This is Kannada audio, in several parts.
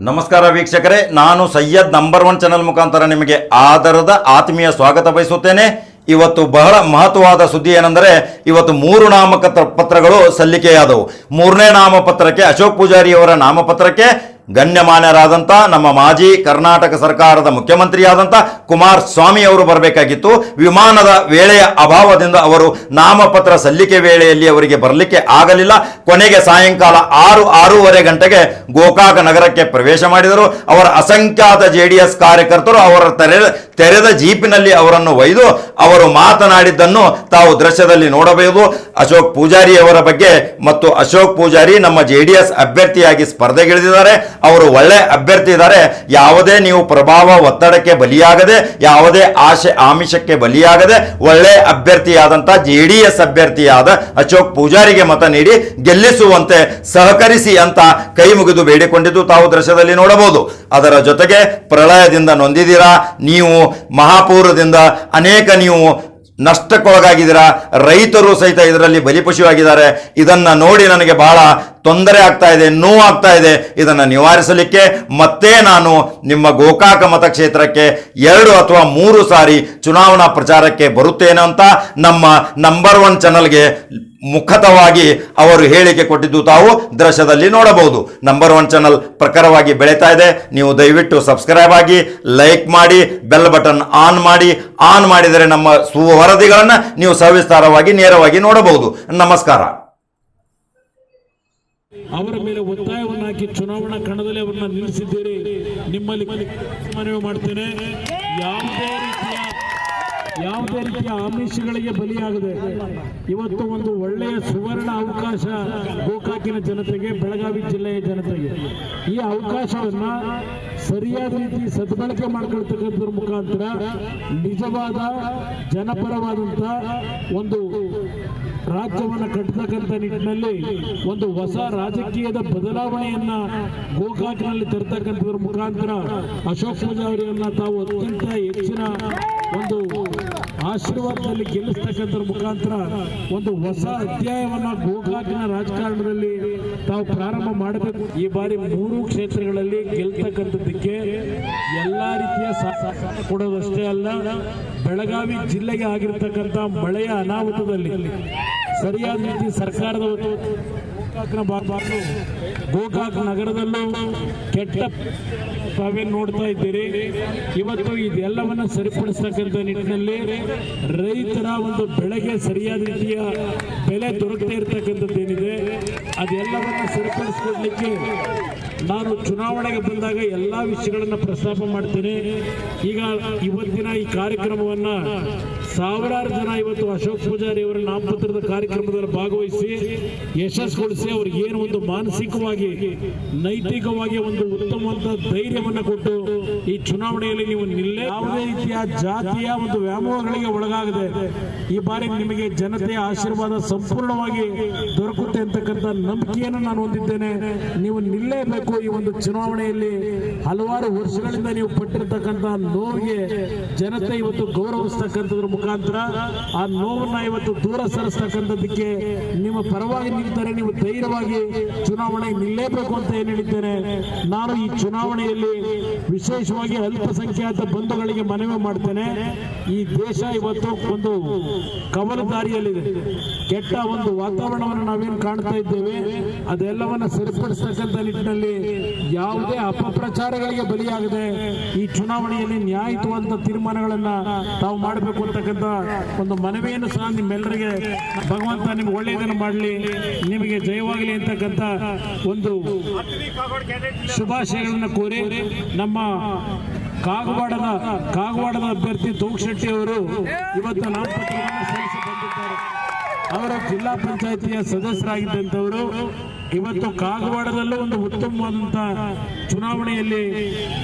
ನಮಸ್ಕಾರ ವೀಕ್ಷಕರೇ, ನಾನು ಸಯ್ಯದ್ ನಂಬರ್ ಒನ್ ಚಾನೆಲ್ ಮುಖಾಂತರ ನಿಮಗೆ ಆಧಾರದ ಆತ್ಮೀಯ ಸ್ವಾಗತ ಬಯಸುತ್ತೇನೆ. ಇವತ್ತು ಬಹಳ ಮಹತ್ವವಾದ ಸುದ್ದಿ ಏನೆಂದರೆ, ಇವತ್ತು ಮೂರು ನಾಮಕ ಪತ್ರಗಳು ಸಲ್ಲಿಕೆಯಾದವು. ಮೂರನೇ ನಾಮಪತ್ರಕ್ಕೆ ಅಶೋಕ್ ಪೂಜಾರಿಯವರ ನಾಮಪತ್ರಕ್ಕೆ ಗಣ್ಯಮಾನ್ಯರಾದಂಥ ನಮ್ಮ ಮಾಜಿ ಕರ್ನಾಟಕ ಸರ್ಕಾರದ ಮುಖ್ಯಮಂತ್ರಿಯಾದಂಥ ಕುಮಾರ್ ಸ್ವಾಮಿ ಅವರು ಬರಬೇಕಾಗಿತ್ತು. ವಿಮಾನದ ವೇಳೆಯ ಅಭಾವದಿಂದ ಅವರು ನಾಮಪತ್ರ ಸಲ್ಲಿಕೆ ವೇಳೆಯಲ್ಲಿ ಅವರಿಗೆ ಬರಲಿಕ್ಕೆ ಆಗಲಿಲ್ಲ. ಕೊನೆಗೆ ಸಾಯಂಕಾಲ ಆರು, ಆರೂವರೆ ಗಂಟೆಗೆ ಗೋಕಾಕ ನಗರಕ್ಕೆ ಪ್ರವೇಶ ಮಾಡಿದರು. ಅವರ ಅಸಂಖ್ಯಾತ ಜೆ ಡಿ ಕಾರ್ಯಕರ್ತರು ಅವರ ತೆರೆ, ತೆರೆದ ಜೀಪಿನಲ್ಲಿ ಅವರನ್ನು ಒಯ್ದು ಅವರು ಮಾತನಾಡಿದ್ದನ್ನು ತಾವು ದೃಶ್ಯದಲ್ಲಿ ನೋಡಬಹುದು. ಅಶೋಕ್ ಪೂಜಾರಿ ಅವರ ಬಗ್ಗೆ ಮತ್ತು ಅಶೋಕ್ ಪೂಜಾರಿ ನಮ್ಮ ಜೆ ಡಿ ಎಸ್ ಅಭ್ಯರ್ಥಿಯಾಗಿ ಸ್ಪರ್ಧೆಗಿಳಿದಿದ್ದಾರೆ. ಅವರು ಒಳ್ಳೆ ಅಭ್ಯರ್ಥಿ ಇದ್ದಾರೆ. ಯಾವುದೇ ನೀವು ಪ್ರಭಾವ ಒತ್ತಡಕ್ಕೆ ಬಲಿಯಾಗದೆ, ಯಾವುದೇ ಆಶೆ ಆಮಿಷಕ್ಕೆ ಬಲಿಯಾಗದೆ, ಒಳ್ಳೆ ಅಭ್ಯರ್ಥಿಯಾದಂಥ ಜೆ ಡಿ ಎಸ್ ಅಭ್ಯರ್ಥಿಯಾದ ಅಶೋಕ್ ಪೂಜಾರಿಗೆ ಮತ ನೀಡಿ, ಗೆಲ್ಲಿಸುವಂತೆ ಸಹಕರಿಸಿ ಅಂತ ಕೈ ಮುಗಿದು ಬೇಡಿಕೊಂಡಿದ್ದು ತಾವು ದೃಶ್ಯದಲ್ಲಿ ನೋಡಬಹುದು. ಅದರ ಜೊತೆಗೆ ಪ್ರಳಯದಿಂದ ನೊಂದಿದ್ದೀರಾ? ನೀವು ಮಹಾಪೂರದಿಂದ ಅನೇಕ ನೀವು ನಷ್ಟಕ್ಕೊಳಗಾಗಿದ್ದೀರಾ? ರೈತರು ಸಹಿತ ಇದರಲ್ಲಿ ಬಲಿಪಶುವಾಗಿದ್ದಾರೆ. ಇದನ್ನ ನೋಡಿ ನನಗೆ ಬಹಳ ತೊಂದರೆ ಆಗ್ತಾ ಇದೆ ನೋವಾಗ್ತಾ ಇದೆ, ಇದನ್ನು ನಿವಾರಿಸಲಿಕ್ಕೆ ಮತ್ತೆ ನಾನು ನಿಮ್ಮ ಗೋಕಾಕ ಮತಕ್ಷೇತ್ರಕ್ಕೆ ಎರಡು ಅಥವಾ ಮೂರು ಸಾರಿ ಚುನಾವಣಾ ಪ್ರಚಾರಕ್ಕೆ ಬರುತ್ತೇನೆ ಅಂತ ನಮ್ಮ ನಂಬರ್ ಒನ್ ಚಾನಲ್ಗೆ ಮುಖತವಾಗಿ ಅವರು ಹೇಳಿಕೆ ಕೊಟ್ಟಿದ್ದು ತಾವು ದೃಶ್ಯದಲ್ಲಿ ನೋಡಬಹುದು. ನಂಬರ್ ಒನ್ ಚಾನಲ್ ಪ್ರಖರವಾಗಿ ಬೆಳೀತಾ ಇದೆ. ನೀವು ದಯವಿಟ್ಟು ಸಬ್ಸ್ಕ್ರೈಬ್ ಆಗಿ ಲೈಕ್ ಮಾಡಿ ಬೆಲ್ ಬಟನ್ ಆನ್ ಮಾಡಿ. ಆನ್ ಮಾಡಿದರೆ ನಮ್ಮ ಸುವರದಿಗಳನ್ನು ನೀವು ಸವಿಸ್ತಾರವಾಗಿ, ನೇರವಾಗಿ ನೋಡಬಹುದು. ನಮಸ್ಕಾರ. ಅವರ ಮೇಲೆ ಒತ್ತಾಯವನ್ನು ಹಾಕಿ ಚುನಾವಣಾ ಕಣದಲ್ಲಿ ಅವರನ್ನ ನಿಲ್ಲಿಸಿದ್ದೀರಿ. ನಿಮ್ಮಲ್ಲಿ ಮನವಿ ಮಾಡ್ತೇನೆ. ಯಾವುದೇ ರೀತಿಯ ಯಾವುದೇ ರೀತಿಯ ಆಮಿಷಗಳಿಗೆ ಬಲಿಯಾಗದೆ ಇವತ್ತು ಒಂದು ಒಳ್ಳೆಯ ಸುವರ್ಣ ಅವಕಾಶ ಗೋಕಾಕಿನ ಜನತೆಗೆ, ಬೆಳಗಾವಿ ಜಿಲ್ಲೆಯ ಜನತೆಗೆ. ಈ ಅವಕಾಶವನ್ನ ಸರಿಯಾದ ರೀತಿ ಸದ್ಬಳಕೆ ಮಾಡ್ಕೊಳ್ತಕ್ಕಂಥದ್ರ ಮುಖಾಂತರ, ನಿಜವಾದ ಜನಪರವಾದಂತ ಒಂದು ರಾಜ್ಯವನ್ನ ಕಟ್ಟತಕ್ಕಂಥ ನಿಟ್ಟಿನಲ್ಲಿ ಒಂದು ಹೊಸ ರಾಜಕೀಯದ ಬದಲಾವಣೆಯನ್ನ ಗೋಕಾಕ್ನಲ್ಲಿ ತರ್ತಕ್ಕಂಥದ್ರ ಮುಖಾಂತರ ಅಶೋಕ್ ಪೂಜಾವರಿಯನ್ನ ತಾವು ಅತ್ಯಂತ ಹೆಚ್ಚಿನ ಒಂದು ಆಶೀರ್ವಾದದಲ್ಲಿ ಗೆಲ್ಲಿಸ್ತಕ್ಕಂಥ ಮುಖಾಂತರ ಒಂದು ಹೊಸ ಅಧ್ಯಾಯವನ್ನ ಗೋಕಾಕಿನ ರಾಜಕಾರಣದಲ್ಲಿ ತಾವು ಪ್ರಾರಂಭ ಮಾಡಬೇಕು. ಈ ಬಾರಿ ಮೂರು ಕ್ಷೇತ್ರಗಳಲ್ಲಿ ಗೆಲ್ತಕ್ಕಂಥದ್ದಕ್ಕೆ ಎಲ್ಲ ರೀತಿಯ ಕೊಡೋದಷ್ಟೇ ಅಲ್ಲ, ಬೆಳಗಾವಿ ಜಿಲ್ಲೆಗೆ ಆಗಿರ್ತಕ್ಕಂಥ ಮಳೆಯ ಅನಾಹುತದಲ್ಲಿ ಸರಿಯಾದ ರೀತಿ ಸರ್ಕಾರದ ಒಂದು ಗೋಕಾಕ್ನ ಗೋಕಾಕ್ ನಗರದಲ್ಲೂ ಕೆಟ್ಟ ತಾವೇನು ನೋಡ್ತಾ ಇದ್ದೀರಿ. ಇವತ್ತು ಇದೆಲ್ಲವನ್ನ ಸರಿಪಡಿಸ್ತಕ್ಕಂಥ ನಿಟ್ಟಿನಲ್ಲಿ ರೈತರ ಒಂದು ಬೆಳೆಗೆ ಸರಿಯಾದ ರೀತಿಯ ಬೆಲೆ ದೊರಕದೇ ಇರತಕ್ಕಂಥದ್ದೇನಿದೆ ಅದೆಲ್ಲವನ್ನ ಸರಿಪಡಿಸ್ಕೊಡ್ಲಿಕ್ಕೆ ನಾನು ಚುನಾವಣೆಗೆ ಬಂದಾಗ ಎಲ್ಲ ವಿಷಯಗಳನ್ನು ಪ್ರಸ್ತಾಪ ಮಾಡ್ತೇನೆ. ಈಗ ಇವತ್ತಿನ ಈ ಕಾರ್ಯಕ್ರಮವನ್ನ ಸಾವಿರಾರು ಜನ ಇವತ್ತು ಅಶೋಕ್ ಪೂಜಾರಿ ಅವರ ನಾಮಪತ್ರದ ಕಾರ್ಯಕ್ರಮದಲ್ಲಿ ಭಾಗವಹಿಸಿ ಯಶಸ್ಸುಗೊಳಿಸಿ ಅವ್ರಿಗೆ ಏನು ಒಂದು ಮಾನಸಿಕವಾಗಿ, ನೈತಿಕವಾಗಿ ಒಂದು ಉತ್ತಮವಾದ ಧೈರ್ಯವನ್ನು ಕೊಟ್ಟು ಈ ಚುನಾವಣೆಯಲ್ಲಿ ನೀವು ನಿಲ್ಲೇ ಯಾವುದೇ ರೀತಿಯ ಜಾತಿಯ ಒಂದು ವ್ಯಾಮೋಹಗಳಿಗೆ ಒಳಗಾಗದೆ ಈ ಬಾರಿ ನಿಮಗೆ ಜನತೆಯ ಆಶೀರ್ವಾದ ಸಂಪೂರ್ಣವಾಗಿ ದೊರಕುತ್ತೆ ಅಂತಕ್ಕಂಥ ನಂಬಿಕೆಯನ್ನು ನಾನು ಹೊಂದಿದ್ದೇನೆ. ನೀವು ನಿಲ್ಲೇಬೇಕು ಈ ಒಂದು ಚುನಾವಣೆಯಲ್ಲಿ. ಹಲವಾರು ವರ್ಷಗಳಿಂದ ನೀವು ಪಟ್ಟಿರ್ತಕ್ಕಂಥ ನೋವಿಗೆ ಜನತೆ ಇವತ್ತು ಗೌರವಿಸ್ತಕ್ಕಂಥದ್ರ ಮುಖಾಂತರ ಆ ನೋವನ್ನ ಇವತ್ತು ದೂರ ಸರಿಸ್ತಕ್ಕಂಥದ್ದಕ್ಕೆ ನಿಮ್ಮ ಪರವಾಗಿ ನಿಲ್ತಾರೆ. ನೀವು ಧೈರ್ಯವಾಗಿ ಚುನಾವಣೆ ನಿಲ್ಲೇಬೇಕು ಅಂತ ಏನ್ ಹೇಳಿದ್ದೇನೆ. ನಾನು ಈ ಚುನಾವಣೆಯಲ್ಲಿ ವಿಶೇಷವಾಗಿ ಅಲ್ಪಸಂಖ್ಯಾತ ಬಂಧುಗಳಿಗೆ ಮನವಿ ಮಾಡ್ತೇನೆ. ಈ ದೇಶ ಇವತ್ತು ಒಂದು ಕವಲು ದಾರಿಯಲ್ಲಿದೆ ಕೆಟ್ಟ ಒಂದು ವಾತಾವರಣವನ್ನು ನಾವೇನು ಕಾಣ್ತಾ ಇದ್ದೇವೆ, ಅದೆಲ್ಲವನ್ನ ಸರಿಪಡಿಸ್ತಕ್ಕಂಥ ನಿಟ್ಟಿನಲ್ಲಿ ಯಾವುದೇ ಅಪಪ್ರಚಾರಗಳಿಗೆ ಬಲಿಯಾಗದೆ ಈ ಚುನಾವಣೆಯಲ್ಲಿ ನ್ಯಾಯಯುತವಾದ ತೀರ್ಮಾನಗಳನ್ನ ತಾವು ಮಾಡಬೇಕು ಅಂತಕ್ಕಂಥ ಒಂದು ಮನವಿಯನ್ನು ಸಹ ನಿಮ್ಮೆಲ್ಲರಿಗೆ ಭಗವಂತ ನಿಮ್ಗೆ ಒಳ್ಳೆಯದನ್ನು ಮಾಡಲಿ, ನಿಮಗೆ ಜಯವಾಗಲಿ ಅಂತಕ್ಕಂಥ ಒಂದು ಶುಭಾಶಯಗಳನ್ನು ಕೋರಿ ನಮ್ಮ ಕಾಗವಾಡದ ಕಾಗವಾಡದ ಅಭ್ಯರ್ಥಿ ತೋಗ್ ಶೆಟ್ಟಿ ಅವರು ಇವತ್ತು ನಾಮಪತ್ರವನ್ನು ಸಲ್ಲಿಸಿ ಬಂದಿದ್ದಾರೆ. ಅವರು ಜಿಲ್ಲಾ ಪಂಚಾಯತಿಯ ಸದಸ್ಯರಾಗಿದ್ದಂಥವರು ಇವತ್ತು ಕಾಗವಾಡದಲ್ಲೂ ಒಂದು ಉತ್ತಮವಾದಂತ ಚುನಾವಣೆಯಲ್ಲಿ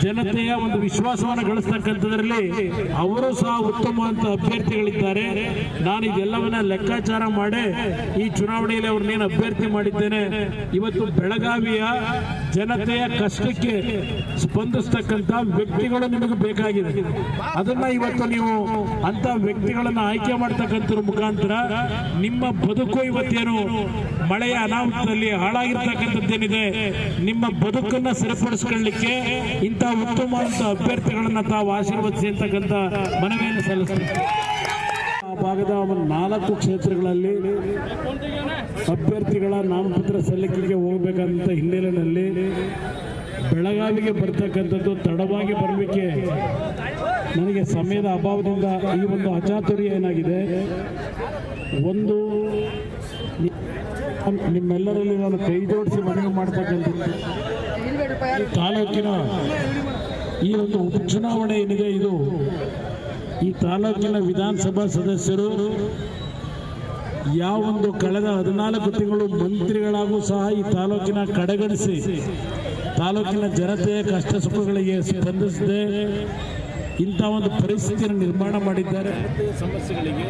ಜನತೆಯ ಒಂದು ವಿಶ್ವಾಸವನ್ನು ಗಳಿಸ್ತಕ್ಕಂಥದ್ರಲ್ಲಿ ಅವರು ಸಹ ಉತ್ತಮವಾದಂತ ಅಭ್ಯರ್ಥಿಗಳಿದ್ದಾರೆ. ನಾನು ಇದೆಲ್ಲವನ್ನ ಲೆಕ್ಕಾಚಾರ ಮಾಡಿ ಈ ಚುನಾವಣೆಯಲ್ಲಿ ಅವ್ರನ್ನೇನು ಅಭ್ಯರ್ಥಿ ಮಾಡಿದ್ದೇನೆ. ಇವತ್ತು ಬೆಳಗಾವಿಯ ಜನತೆಯ ಕಷ್ಟಕ್ಕೆ ಸ್ಪಂದಿಸ್ತಕ್ಕಂಥ ವ್ಯಕ್ತಿಗಳು ನಿಮಗೆ ಬೇಕಾಗಿದೆ. ಅದನ್ನ ಇವತ್ತು ನೀವು ಅಂತ ವ್ಯಕ್ತಿಗಳನ್ನು ಆಯ್ಕೆ ಮಾಡ್ತಕ್ಕಂಥ ಮುಖಾಂತರ ನಿಮ್ಮ ಬದುಕು ಇವತ್ತೇನು ಮಳೆಯ ಅನಾಹುತದಲ್ಲಿ ಹಾಳಾಗಿರ್ತಕ್ಕಂಥದ್ದೇನಿದೆ ನಿಮ್ಮ ಬದುಕನ್ನ ಸರಿಪಡಿಸ್ಕೊಳ್ಳಿಕ್ಕೆ ಇಂಥ ಉತ್ತಮವಾದ ಅಭ್ಯರ್ಥಿಗಳನ್ನ ತಾವು ಆಶೀರ್ವದಿಸಿ ಅಂತಕ್ಕಂಥ ಮನವಿಯನ್ನು ಸಲ್ಲಿಸ್ತೀವಿ ಆ ಭಾಗದ ಒಂದು ನಾಲ್ಕು ಕ್ಷೇತ್ರಗಳಲ್ಲಿ ಅಭ್ಯರ್ಥಿಗಳ ನಾಮಪತ್ರ ಸಲ್ಲಿಕೆಗೆ ಹೋಗಬೇಕಂತ ಹಿನ್ನೆಲೆಯಲ್ಲಿ ಬೆಳಗಾವಿಗೆ ಬರ್ತಕ್ಕಂಥದ್ದು ತಡವಾಗಿ ಬರಲಿಕ್ಕೆ ನನಗೆ ಸಮಯದ ಅಭಾವದಿಂದ ಈ ಒಂದು ಅಚಾತುರ್ಯ ಏನಾಗಿದೆ? ಒಂದು ನಿಮ್ಮೆಲ್ಲರಲ್ಲಿ ನಾನು ಕೈ ಜೋಡಿಸಿ ಮನವಿ ಮಾಡ್ತಕ್ಕಂಥ ತಾಲೂಕಿನ ಈ ಒಂದು ಉಪಚುನಾವಣೆ ಏನಿದೆ ಇದು? ಈ ತಾಲೂಕಿನ ವಿಧಾನಸಭಾ ಸದಸ್ಯರು ಯಾವ ಒಂದು ಕಳೆದ ಹದಿನಾಲ್ಕು ತಿಂಗಳು ಮಂತ್ರಿಗಳಾಗೂ ಸಹ ಈ ತಾಲೂಕಿನ ಕಡೆಗಣಿಸಿ, ತಾಲೂಕಿನ ಜನತೆಯ ಕಷ್ಟ ಸುಖಗಳಿಗೆ ಸ್ಪಂದಿಸದೆ. ಇಂಥ ಒಂದು ಪರಿಸ್ಥಿತಿಯನ್ನು ನಿರ್ಮಾಣ ಮಾಡಿದ್ದಾರೆ. ಸಮಸ್ಯೆಗಳಿಗೆ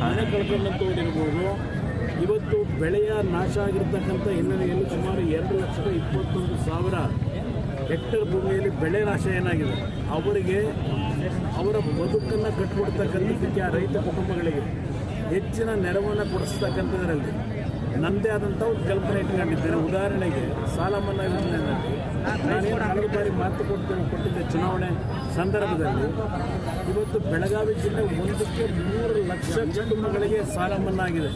ಮನೆ ಕಳ್ಕೊಂಡಂಥವ್ರಿರ್ಬೋದು ಇವತ್ತು ಬೆಳೆಯ ನಾಶ ಆಗಿರ್ತಕ್ಕಂಥ ಹಿನ್ನೆಲೆಯಲ್ಲಿ ಸುಮಾರು ಎರಡು ಲಕ್ಷದ ಇಪ್ಪತ್ತೊಂದು ಸಾವಿರ ಹೆಕ್ಟೇರ್ ಭೂಮಿಯಲ್ಲಿ ಬೆಳೆ ನಾಶ ಏನಾಗಿದೆ? ಅವರಿಗೆ ಅವರ ಬದುಕನ್ನು ಕಟ್ಟಿಬಿಡ್ತಕ್ಕಂಥದ್ದಕ್ಕೆ ಆ ರೈತ ಕುಟುಂಬಗಳಿಗೆ ಹೆಚ್ಚಿನ ನೆರವನ್ನು ಕೊಡಿಸ್ತಕ್ಕಂಥದ್ರಲ್ಲಿ ನನ್ನದೇ ಆದಂಥ ಒಂದು ಕಲ್ಪನೆ ಇಟ್ಕೊಂಡಿದ್ದೇನೆ. ಉದಾಹರಣೆಗೆ ಸಾಲ ಮನ್ನಾ ಹಲವು ಬಾರಿ ಮಾತು ಕೊಡ್ತೇನೆ ಕೊಟ್ಟಿದ್ದ ಚುನಾವಣೆ ಸಂದರ್ಭದಲ್ಲಿ ಇವತ್ತು ಬೆಳಗಾವಿ ಜಿಲ್ಲೆ ಒಂದಕ್ಕೆ ಮೂರು ಲಕ್ಷ ಕುಟುಂಬಗಳಿಗೆ ಸಾಲ ಮನ್ನಾಗಿದೆ.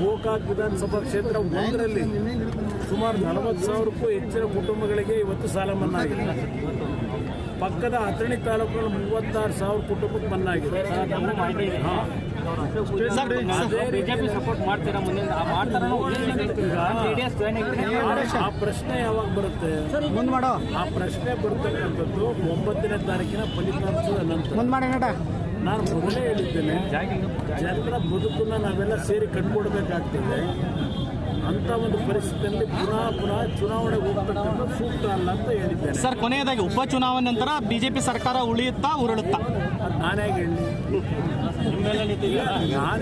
ಗೋಕಾಕ್ ವಿಧಾನಸಭಾ ಕ್ಷೇತ್ರ ಒಂದರಲ್ಲಿ ಸುಮಾರು ನಲವತ್ತು ಸಾವಿರಕ್ಕೂ ಹೆಚ್ಚಿನ ಕುಟುಂಬಗಳಿಗೆ ಇವತ್ತು ಸಾಲ ಮನ್ನಾ ಆಗಿದೆ ಪಕ್ಕದ ಅಥಣಿ ತಾಲೂಕಿನಲ್ಲಿ ಮೂವತ್ತಾರು ಸಾವಿರ ಕುಟುಂಬಕ್ಕೆ ಮನ್ನಾಗಿದೆ. ಹಾ. ಬಿಜೆಪಿ ಸಪೋರ್ಟ್ ಮಾಡ್ತೀರಾ ಜೆಡಿಎಸ್ ಆ ಪ್ರಶ್ನೆ ಯಾವಾಗ ಬರುತ್ತೆ ಮುಂದ್ ಆ ಪ್ರಶ್ನೆ ಬರ್ತಕ್ಕಂಥದ್ದು ಒಂಬತ್ತನೇ ತಾರೀಕಿನ ಫಲಿತಾಂಶದ ನಂತರ ಮುಂದ್ ನಾನು ಮೊದಲೇ ಹೇಳಿದ್ದೇನೆ ಜನರ ಬದುಕನ್ನ ನಾವೆಲ್ಲ ಸೇರಿ ಕಂಡುಕೊಡ್ಬೇಕಾಗ್ತದೆ ಅಂತ ಒಂದು ಪರಿಸ್ಥಿತಿಯಲ್ಲಿ ಪುನಃ ಪುನಃ ಚುನಾವಣೆಗೆ ಹೋಗ್ತಕ್ಕಂಥ ಸೂಕ್ತ ಅಲ್ಲ ಅಂತ ಹೇಳಿದ್ದೇನೆ. ಸರ್ ಕೊನೆಯದಾಗಿ ಉಪಚುನಾವಣೆ ನಂತರ ಬಿಜೆಪಿ ಸರ್ಕಾರ ಉಳಿಯುತ್ತಾ ಉರುಳುತ್ತಾ? ಅದು ನಾನೇ ಹೇಳಿ. ನಾನು